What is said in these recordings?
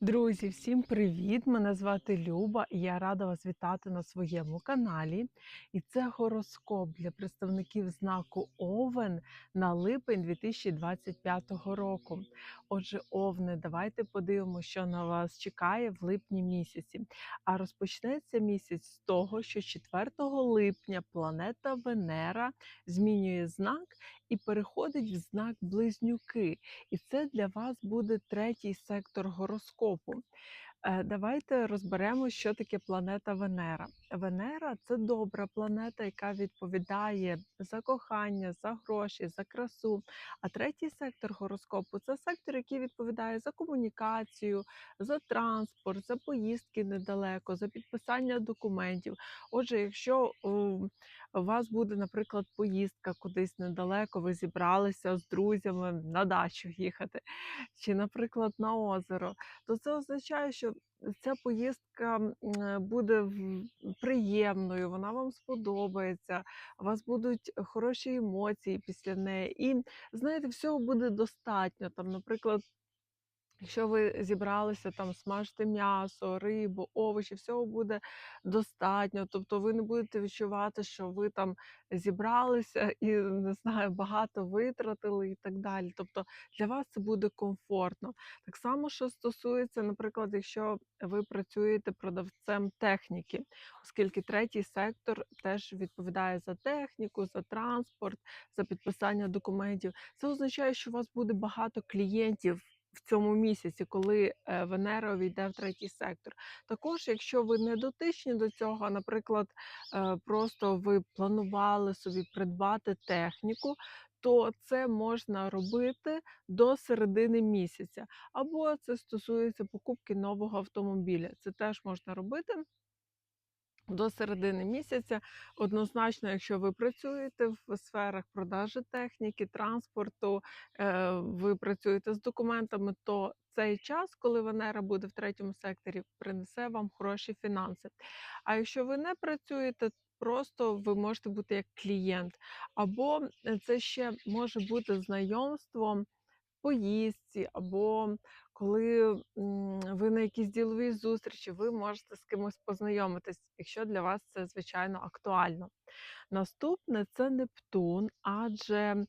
Друзі, всім привіт! Мене звати Люба, і я рада вас вітати на своєму каналі. І це гороскоп для представників знаку Овен на липень 2025 року. Отже, Овни, давайте подивимося, що на вас чекає в липні місяці. А розпочнеться місяць з того, що 4 липня планета Венера змінює знак і переходить в знак Близнюки. І це для вас буде третій сектор гороскопу. Е, Давайте розберемо, що таке планета Венера. Венера це добра планета, яка відповідає за кохання, за гроші, за красу. А третій сектор гороскопу це сектор, який відповідає за комунікацію, за транспорт, за поїздки недалеко, за підписання документів. Отже, якщо у у вас буде, наприклад, поїздка кудись недалеко, ви зібралися з друзями на дачу їхати, чи, наприклад, на озеро, то це означає, що ця поїздка е, буде приємною, вона вам сподобається, у вас будуть хороші емоції після неї. І знаєте, всього буде достатньо. Там, наприклад, Якщо ви зібралися там смажити м'ясо, рибу, овочі, всього буде достатньо. Тобто ви не будете відчувати, що ви там зібралися і не знаю, багато витратили і так далі. Тобто для вас це буде комфортно. Так само, що стосується, наприклад, якщо ви працюєте продавцем техніки, оскільки третій сектор теж відповідає за техніку, за транспорт, за підписання документів. Це означає, що у вас буде багато клієнтів в цьому місяці, коли е, Венера увійде в третій сектор. Також, якщо ви не дотичні до цього, наприклад, е, просто ви планували собі придбати техніку. То це можна робити до середини місяця, або це стосується покупки нового автомобіля. Це теж можна робити до середини місяця. Однозначно, якщо ви працюєте в сферах продажі техніки, транспорту, е, ви працюєте з документами, то цей час, коли Венера буде в третьому секторі, принесе вам хороші фінанси. А якщо ви не працюєте, просто ви можете бути як клієнт, або е, це ще може бути знайомством поїздці, або коли ви на якійсь діловій зустрічі, ви можете з кимось познайомитись, якщо для вас це звичайно актуально. Наступне це Нептун, адже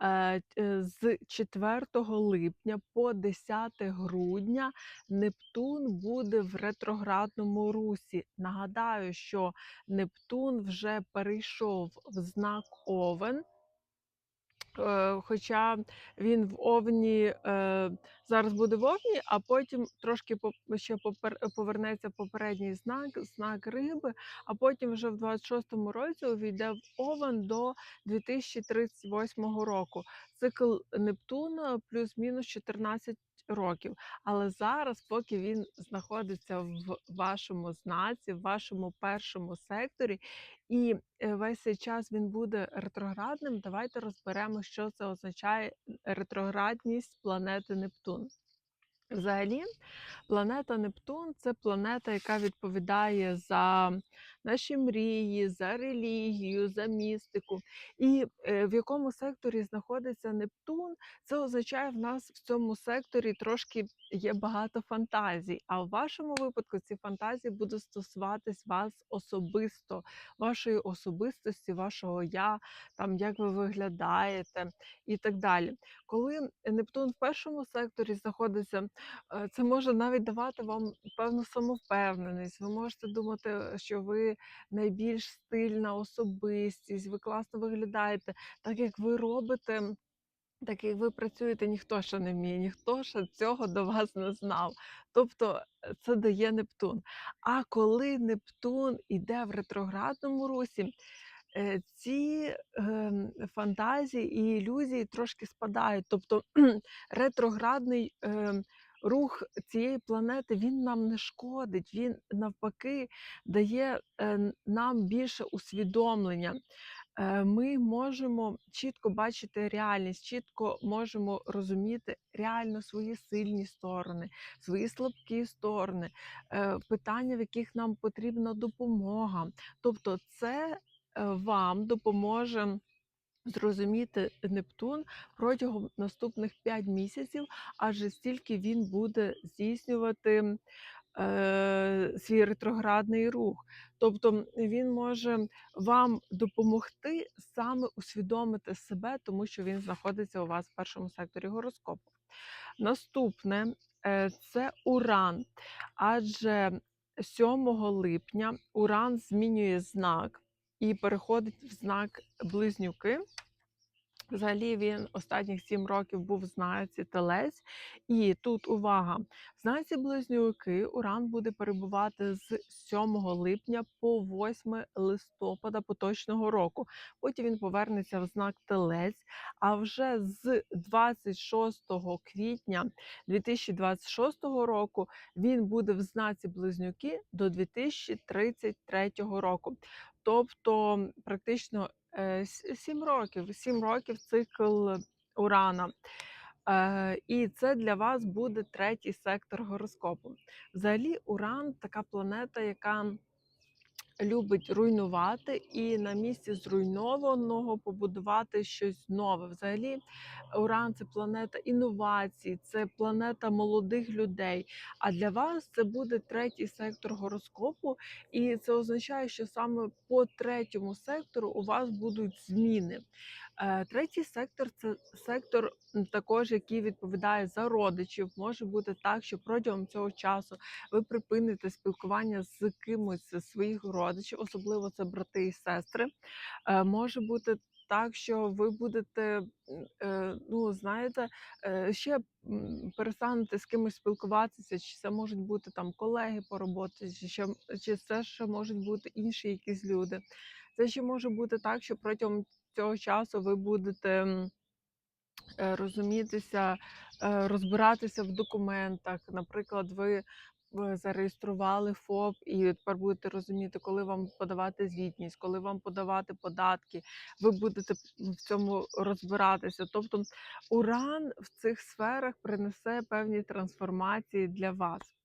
е, е, з 4 липня по 10 грудня Нептун буде в ретроградному русі. Нагадаю, що Нептун вже перейшов в знак Овен. Е, Хоча він в Овні е, зараз буде в Овні, а потім трошки ще повернеться попередній знак, знак риби, а потім вже в 26-му році увійде в Овен до 2038 року. Цикл Нептуна плюс-мінус 14 років. Але зараз, поки він знаходиться в вашому знаці, в вашому першому секторі, і е, весь цей час він буде ретроградним. Давайте розберемо, що це означає ретроградність планети Нептун. Взагалі, планета Нептун це планета, яка відповідає за наші мрії, за релігію, за містику. І е, в якому секторі знаходиться Нептун, це означає, в нас в цьому секторі трошки є багато фантазій. А в вашому випадку ці фантазії будуть стосуватись вас особисто, вашої особистості, вашого я, там як ви виглядаєте і так далі. Коли Нептун в першому секторі знаходиться, е, це може навіть давати вам певну самовпевненість. Ви можете думати, що ви найбільш стильна особистість, ви класно виглядаєте, так як ви робите. Так як ви працюєте, ніхто ще не вміє, ніхто ще цього до вас не знав. Тобто е, це дає Нептун. А коли Нептун іде в ретроградному русі, е, ці ем, фантазії і ілюзії трошки спадають. Тобто ретроградний ем, рух цієї планети він нам не шкодить, він навпаки дає е, нам більше усвідомлення. Е, Ми можемо чітко бачити реальність, чітко можемо розуміти реально свої сильні сторони, свої слабкі сторони, е, питання, в яких нам потрібна допомога. Тобто, це вам допоможе зрозуміти Нептун протягом наступних 5 місяців, адже стільки він буде здійснювати е, свій ретроградний рух. Тобто він може вам допомогти саме усвідомити себе, тому що він знаходиться у вас в першому секторі гороскопу. Наступне е, це Уран, адже 7 липня Уран змінює знак і переходить в знак Близнюки. Взагалі він останніх 7 років був в знаці Телець. І тут увага! В знаці Близнюки Уран буде перебувати з 7 липня по 8 листопада поточного року. Потім він повернеться в знак Телець. А вже з 26 квітня 2026 року він буде в знаці Близнюки до 2033 року. Тобто, практично 7 років, сім років цикл Урана. Е, і це для вас буде третій сектор гороскопу. Взагалі, Уран така планета, яка любить руйнувати і на місці зруйнованого побудувати щось нове. Взагалі, Уран це планета інновацій, це планета молодих людей. А для вас це буде третій сектор гороскопу, і це означає, що саме по третьому сектору у вас будуть зміни. Е, Третій сектор це сектор також, який відповідає за родичів. Може бути так, що протягом цього часу ви припините спілкування з кимось з своїх родичів, особливо це брати і сестри. Е, Може бути так, що ви будете, е, ну знаєте, ще перестанете з кимось спілкуватися, чи це можуть бути там колеги по роботі, чи ще чи це ще можуть бути інші якісь люди. Це ще може бути так, що протягом цього часу ви будете. е, розумітися, е, розбиратися в документах. Наприклад, ви зареєстрували ФОП, і тепер будете розуміти, коли вам подавати звітність, коли вам подавати податки. Ви будете в цьому розбиратися. Тобто, уран в цих сферах принесе певні трансформації для вас.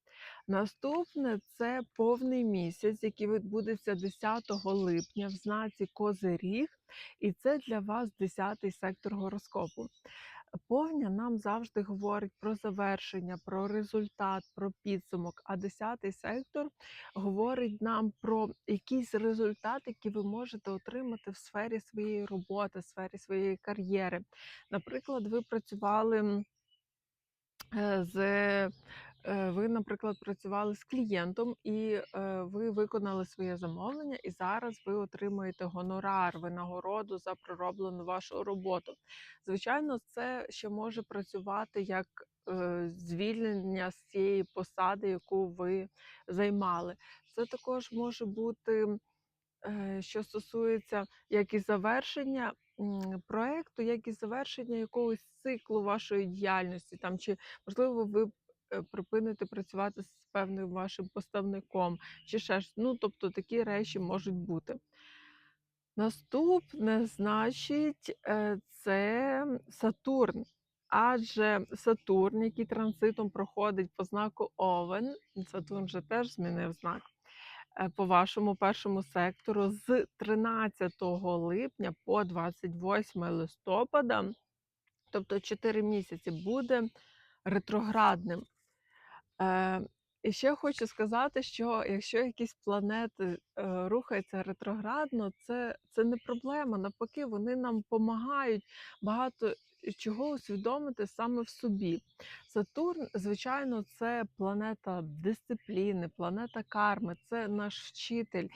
Наступне це повний місяць, який відбудеться 10 липня в знаці Козиріг, і це для вас 10-й сектор гороскопу. Повня нам завжди говорить про завершення, про результат, про підсумок. А 10-й сектор говорить нам про якийсь результат, який ви можете отримати в сфері своєї роботи, в сфері своєї кар'єри. Наприклад, ви працювали е, з ви, наприклад, працювали з клієнтом, і е, ви виконали своє замовлення, і зараз ви отримуєте гонорар, винагороду за пророблену вашу роботу. Звичайно, це ще може працювати як е, звільнення з цієї посади, яку ви займали. Це також може бути е, що стосується як і завершення проекту, як і завершення якогось циклу вашої діяльності, там чи можливо ви е, припините працювати з певним вашим поставником, чи ще ж ну, тобто такі речі можуть бути. Наступне, значить, е, це Сатурн. Адже Сатурн, який транзитом проходить по знаку Овен, Сатурн вже теж змінив знак е, по вашому першому сектору з 13 липня по 28 листопада, тобто 4 місяці, буде ретроградним. Е, і ще хочу сказати, що якщо якісь планети е, рухаються ретроградно, це, це не проблема. Навпаки, вони нам допомагають багато чого усвідомити саме в собі. Сатурн, звичайно, це планета дисципліни, планета карми, це наш вчитель.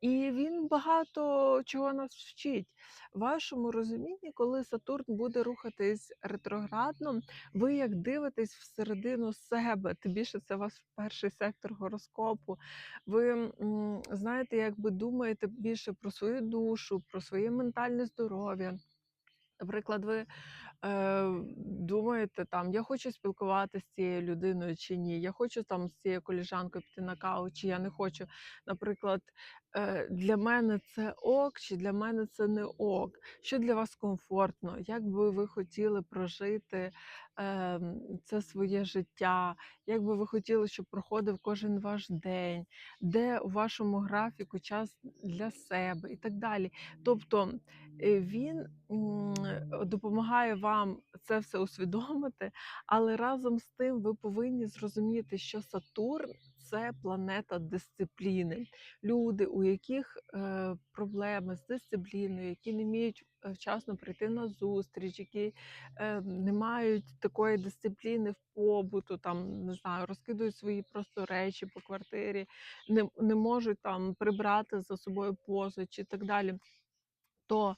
І він багато чого нас вчить. В вашому розумінні, коли Сатурн буде рухатись ретроградно, ви як дивитесь всередину себе, тим більше це ваш перший сектор гороскопу. Ви знаєте, якби думаєте більше про свою душу, про своє ментальне здоров'я. Наприклад, ви думаєте, там я хочу спілкуватися з цією людиною чи ні, я хочу там з цією коліжанкою піти на каву, чи я не хочу. Наприклад, для мене це ок, чи для мене це не ок, що для вас комфортно, як би ви хотіли прожити ем, це своє життя, як би ви хотіли, щоб проходив кожен ваш день, де у вашому графіку час для себе? І так далі. Тобто е, він допомагає вам це все усвідомити, але разом з тим ви повинні зрозуміти, що Сатурн це планета дисципліни. Люди, у яких е, проблеми з дисципліною, які не вміють е, вчасно прийти на зустріч, які е, не мають такої дисципліни в побуту, там не знаю, розкидують свої просто речі по квартирі, не, не можуть там прибрати за собою посуд чи так далі. То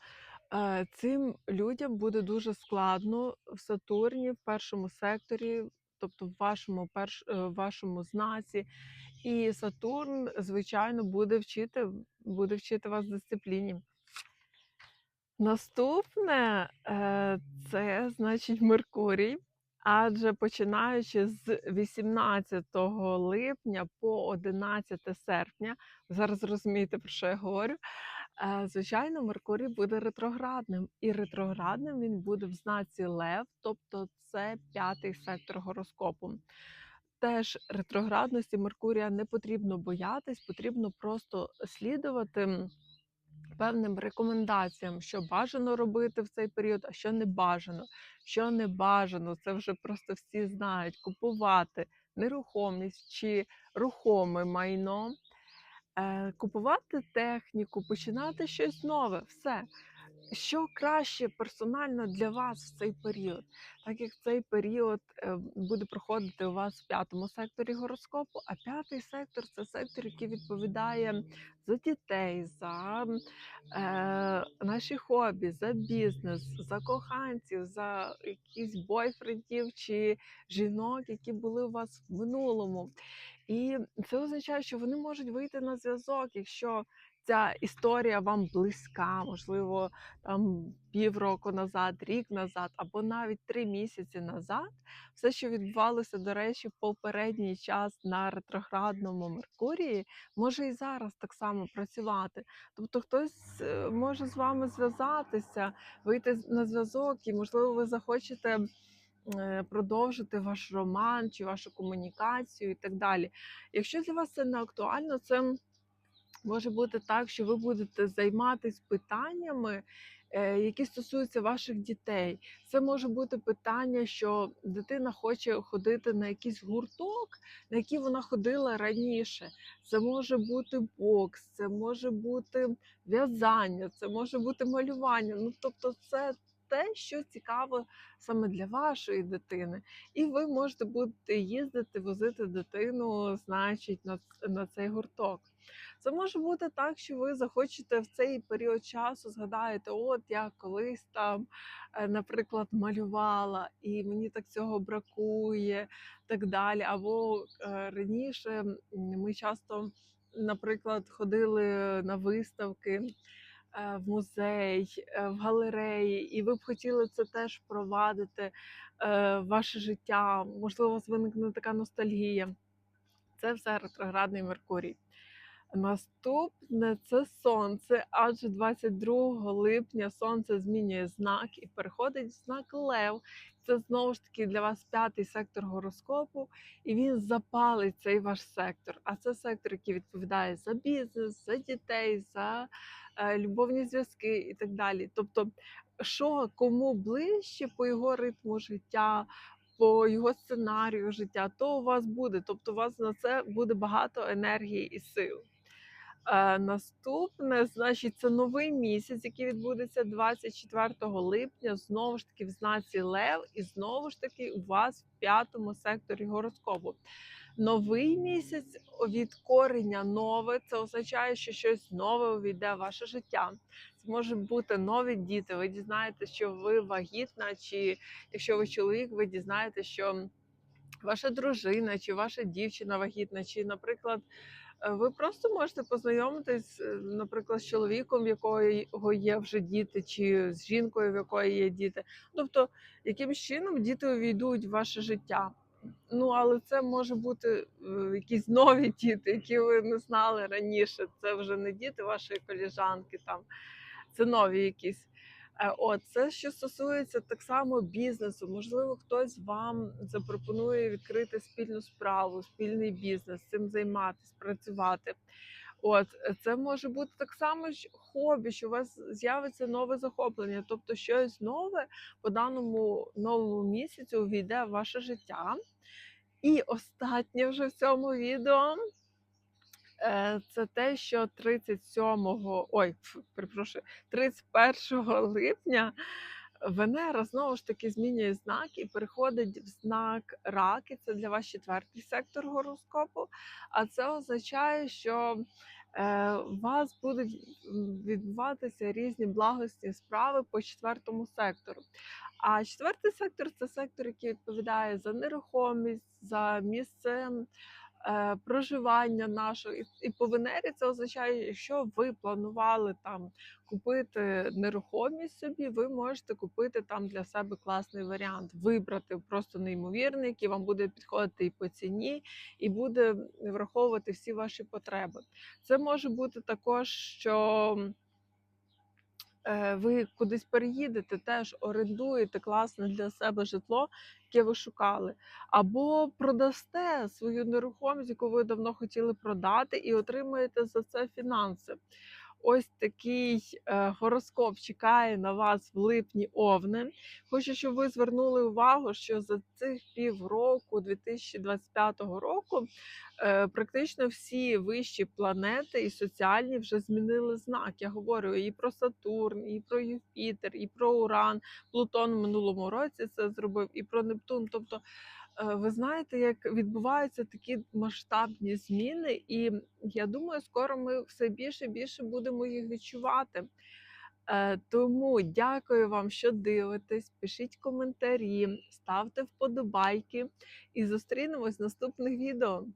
цим людям буде дуже складно в Сатурні, в першому секторі, тобто в вашому перш, е, вашому знаці. І Сатурн, звичайно, буде вчити, буде вчити вас дисципліні. Наступне е, це значить Меркурій. Адже починаючи з 18 липня по 11 серпня, зараз розумієте, про що я говорю. Е, Звичайно, Меркурій буде ретроградним, і ретроградним він буде в знаці Лев, тобто це п'ятий сектор гороскопу. Теж ретроградності Меркурія не потрібно боятись, потрібно просто слідувати певним рекомендаціям, що бажано робити в цей період, а що не бажано. Що не бажано, це вже просто всі знають. Купувати нерухомість чи рухоме майно, купувати техніку, починати щось нове. Все. Що краще персонально для вас в цей період? Так як цей період е, буде проходити у вас в п'ятому секторі гороскопу, а п'ятий сектор це сектор, який відповідає за дітей, за е, наші хобі, за бізнес, за коханців, за якісь бойфрендів чи жінок, які були у вас в минулому. І це означає, що вони можуть вийти на зв'язок, якщо ця історія вам близька, можливо, там півроку назад, рік назад, або навіть три місяці назад, все, що відбувалося, до речі, попередній час на ретроградному Меркурії, може і зараз так само працювати. Тобто хтось е, може з вами зв'язатися, вийти на зв'язок, і можливо, ви захочете. Е, Продовжити ваш роман чи вашу комунікацію і так далі. Якщо для вас це не актуально, це Може бути так, що ви будете займатися питаннями, е, які стосуються ваших дітей. Це може бути питання, що дитина хоче ходити на якийсь гурток, на який вона ходила раніше. Це може бути бокс, це може бути в'язання, це може бути малювання. Ну тобто, це те, що цікаво саме для вашої дитини. І ви можете будете їздити, возити дитину, значить, на, на цей гурток. Це може бути так, що ви захочете в цей період часу згадаєте, от я колись там, е, наприклад, малювала, і мені так цього бракує, так далі. Або е, раніше ми часто, наприклад, ходили на виставки. Е, В музей, е, в галереї, і ви б хотіли це теж впровадити е, в ваше життя. Можливо, у вас виникне така ностальгія. Це все ретроградний Меркурій. Наступне це сонце, адже 22 липня сонце змінює знак і переходить в знак Лев. Це знову ж таки для вас п'ятий сектор гороскопу, і він запалить цей ваш сектор. А це сектор, який відповідає за бізнес, за дітей, за любовні зв'язки і так далі. Тобто, що кому ближче по його ритму життя, по його сценарію життя, то у вас буде. Тобто, у вас на це буде багато енергії і сил. Е, наступне, значить, це новий місяць, який відбудеться 24 липня. Знову ж таки в знаці Лев, і знову ж таки у вас в п'ятому секторі гороскопу. Новий місяць від корення нове. Це означає, що щось нове увійде в ваше життя. Це можуть бути нові діти. Ви дізнаєтеся, що ви вагітна, чи якщо ви чоловік, ви дізнаєтеся, що ваша дружина, чи ваша дівчина вагітна, чи, наприклад, Е, Ви просто можете познайомитись, е, наприклад, з чоловіком, в якого є вже діти, чи з жінкою, в якої є діти. Тобто, якимсь чином діти увійдуть в ваше життя. Ну, але це може бути е, якісь нові діти, які ви не знали раніше. Це вже не діти вашої коліжанки, там це нові якісь. Е, От це що стосується так само бізнесу. Можливо, хтось вам запропонує відкрити спільну справу, спільний бізнес, цим займатися, працювати. От це може бути так само ж хобі, що у вас з'явиться нове захоплення, тобто щось нове по даному новому місяцю увійде в ваше життя. І останнє вже в цьому відео е, це те, що 37, ой, перепрошую, 31 липня Венера знову ж таки змінює знак і переходить в знак рак, і це для вас четвертий сектор гороскопу. А це означає, що е, у вас будуть відбуватися різні благосні справи по четвертому сектору. А четвертий сектор це сектор, який відповідає за нерухомість, за місце проживання нашого. І, по Венері це означає, якщо ви планували там купити нерухомість собі, ви можете купити там для себе класний варіант, вибрати просто неймовірний, який вам буде підходити і по ціні, і буде враховувати всі ваші потреби. Це може бути також, що е, ви кудись переїдете, теж орендуєте класне для себе житло, яке ви шукали, або продасте свою нерухомість, яку ви давно хотіли продати, і отримаєте за це фінанси. Ось такий е, гороскоп чекає на вас в липні овни. Хочу, щоб ви звернули увагу, що за цих півроку 2025 року е, практично всі вищі планети і соціальні вже змінили знак. Я говорю і про Сатурн, і про Юпітер, і про Уран. Плутон в минулому році це зробив, і про Нептун. Тобто, ви знаєте, як відбуваються такі масштабні зміни, і я думаю, скоро ми все більше і більше будемо їх відчувати. Е, Тому дякую вам, що дивитесь. Пишіть коментарі, ставте вподобайки і зустрінемось в наступних відео.